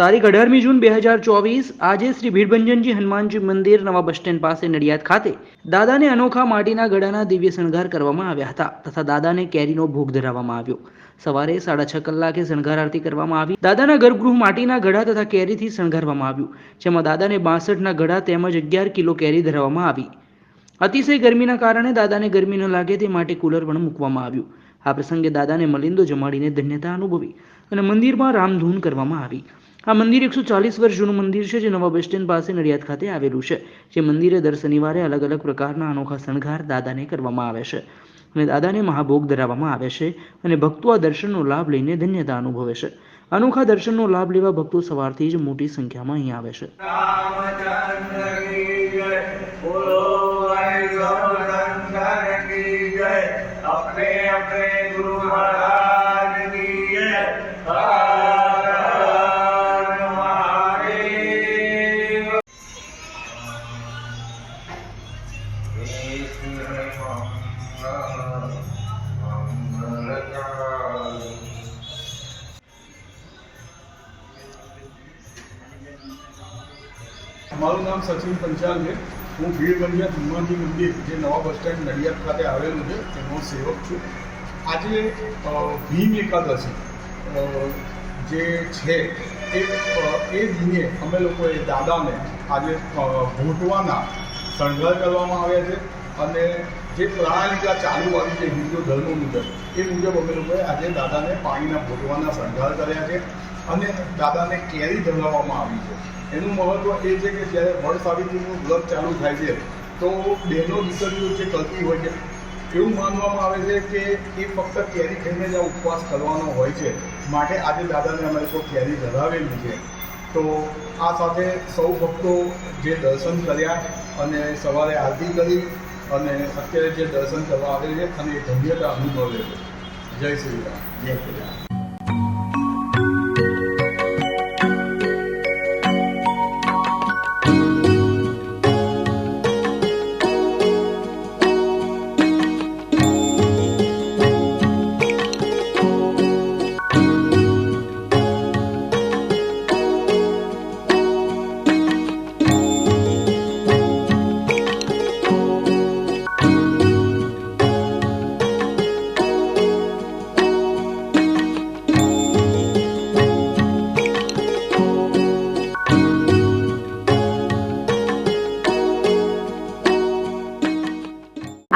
તારીખ અઢારમી જૂન બે હજાર ચોવીસ આજે શ્રી ભીડભંજનજી હનુમાનજી મંદિર નવા બસ સ્ટેન્ડ પાસે નડિયાદ ખાતે દાદાને અનોખા માટીના ગળાના દિવ્ય શણગાર કરવામાં આવ્યા હતા તથા દાદાને કેરીનો ભોગ ધરાવવામાં આવ્યો. સવારે સાડા છ કલાકે શણગાર આરતી કરવામાં આવી. દાદાના ગર્ભગૃહ માટીના ઘડા તથા કેરીથી શણગારવામાં આવ્યું, જેમાં દાદાને બાસઠના ઘડા તેમજ અગિયાર કિલો કેરી ધરાવવામાં આવી. અતિશય ગરમીના કારણે દાદાને ગરમી ન લાગે તે માટે કુલર પણ મૂકવામાં આવ્યું. આ પ્રસંગે દાદાને મલિંદો જમાડીને ધન્યતા અનુભવી અને મંદિરમાં રામધૂન કરવામાં આવી. આ મંદિર એકસો ચાલીસ વર્ષ જૂનું મંદિર છે, જે નવા બસ સ્ટેન્ડ પાસે નડિયાદ ખાતે આવેલું છે. જે મંદિરે દર શનિવારે અલગ અલગ પ્રકારના અનોખા શણગાર દાદાને કરવામાં આવે છે અને દાદાને મહાભોગ ધરાવવામાં આવે છે અને ભક્તો આ દર્શનનો લાભ લઈને ધન્યતા અનુભવે છે. અનોખા દર્શનનો લાભ લેવા ભક્તો સવારથી જ મોટી સંખ્યામાં અહીં આવે છે. મારું નામ સચિન પંચાલ છે. હું ભીડ બંજર હનુમાનજી મંદિર, જે નવા બસ સ્ટેન્ડ નડિયાદ ખાતે આવેલું છે, તેનો સેવક છું. આજે ભીમ એકાદશી જે છે, એ એ દિને અમે લોકોએ દાદાને આજે ભોટવાના શણગાર કરવામાં આવ્યા છે અને જે પ્રણાલિકા ચાલુ આવી છે હિન્દુ ધર્મ મુજબ, એ મુજબ અમે લોકોએ આજે દાદાને પાણીના ભોટવાના શણગાર કર્યા છે અને દાદાને કેરી ધરાવવામાં આવી છે. એનું મહત્વ એ છે કે જ્યારે વડ સાવિત્રીનું વ્રત ચાલુ થાય છે, તો બહેનો દીકરીઓ જે કરતી હોય છે, એવું માનવામાં આવે છે કે એ ફક્ત કેરી ખાઈને જ આ ઉપવાસ કરવાનો હોય છે. માટે આજે દાદાને અમે લોકો કેરી ધરાવેલી છે. તો આ સાથે સૌ ભક્તો જે દર્શન કર્યા અને સવારે આરતી કરી અને અત્યારે જે દર્શન કરવા આવે છે, અને એ ધન્યતા અનુભવે છે. જય શ્રી રામ. જય શ્રી રામ.